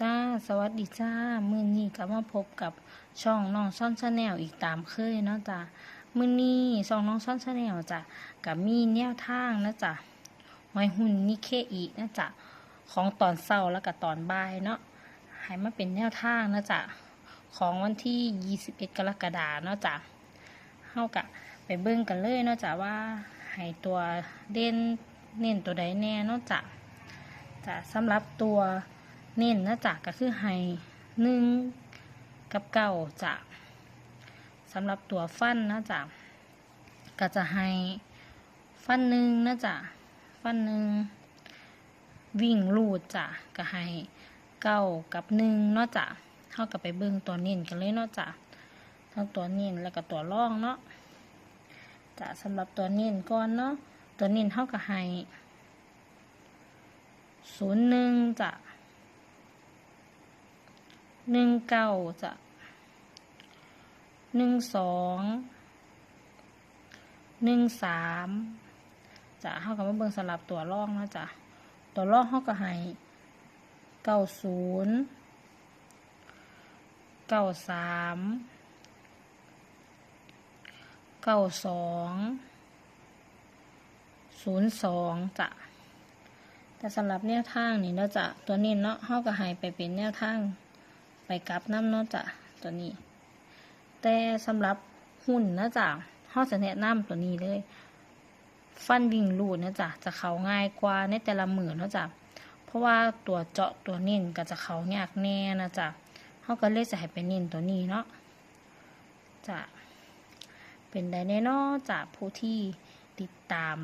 จ้า สวัสดีจ้า มื้อนี้ก็มาพบกับช่องน้องซ่อนชาแนลอีกตามเคยเนาะจ้ามื้อนี้ช่องน้องซ่อนชาแนลจ้ะก็มีแนวทางนะจ้ะหอยหุ่นนิเคอีนะจ้ะของตอนเช้าแล้วก็ตอนบ่ายเนาะให้มาเป็นแนวทางนะจ้ะของวันที่ 21 กรกฎาคมเนาะจ้ะเฮากะไปเบิ่งกันเลยเนาะจ้ะว่าให้ตัวเด่นเน้นตัวใดแน่เนาะจ้ะจ้ะสำหรับตัว เน้นนะจ๊ะก็คือไฮหนึ่งกับเก้าจ้ะสำหรับตัวฟันนะจ๊ะก็จะให้ฟันหนึ่งนะจ๊ะฟันหนึ่งวิ่งลูดจ้ะก็ให้เก้ากับหนึ่งเนาะจ้ะเท่ากับไปเบิ่งตัวเน้นกันเลยเนาะจ้ะทั้งตัวเน้นแล้วก็ตัวร่องเนาะจ้ะสำหรับตัวเน้นก่อนเนาะตัวเน้นเท่ากับให้ศูนย์หนึ่งจะ หนึ่งเก้าจะหนึ่งสองหนึ่งสามจะเข้ากับมาเบิ่งสลับตัวล่องนะจ๊ะตัวล่องเข้ากับให้เก้าศูนย์เก้าสามเก้าสองศูนย์สองจ้ะแต่สำหรับแนวทางนี่เราจะตัวนี้เนาะเฮาก็ให้ไปเป็นแนวทาง ไปกลับน้ำเนาะจ้ะตัวนี้ แต่สำหรับหุ่นนะจ๊ะเฮาจะแนะนำตัวนี้เลย ฟันวิ่งลูดนะจ๊ะจะเขาง่ายกว่าในแต่ละมือเนาะจ้ะเพราะว่าตัวเจาะตัวเน้นก็จะเขายากแน่นะจ๊ะเฮาก็เลยจะให้ไปเน้นตัวนี้เนาะจ้ะเป็นได้แน่นอนจากผู้ที่ติดตาม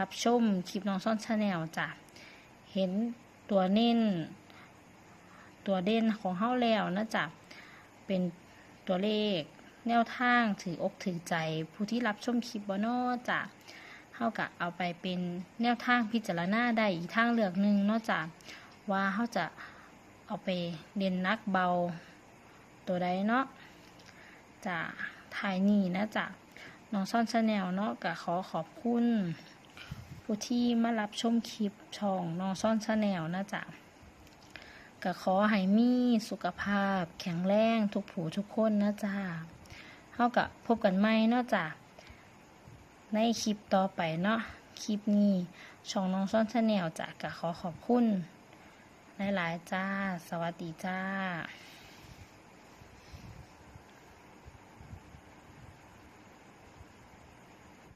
รับชมคลิปน้องซ่อนชาแนลจ้ะเห็นตัวเน้น ตัวเด่นของเฮาแล้วนะจ๊ะเป็นตัวเลข แนวทางถืออกถือใจ ผู้ที่รับชมคลิปบอนอจ้ะเฮากะเอาไปเป็นแนวทางพิจารณาได้อีกทางเลือกหนึ่งเนอกจากว่าเฮาจะเอาไปเด่นนักเบาตัวใดเนาะจะถ่ายนี่นะจ๊ะน้องซ่อนชาแนลเนาะกะขอขอบคุณ ผู้ที่มารับชมคลิปช่องน้องซ่อนชาแนลนะจ๊ะ ก็ขอให้มีสุขภาพ แข็งแรงทุกผู้ทุกคนนะจ๊ะเขากับพบกันใหม่เนาะจ๊ะในคลิปต่อไปเนาะคลิปนี้ ช่องน้องซ่อนชาแนลจ้ะก็ขอขอบคุณ หลาย ๆ จ้า สวัสดีจ้า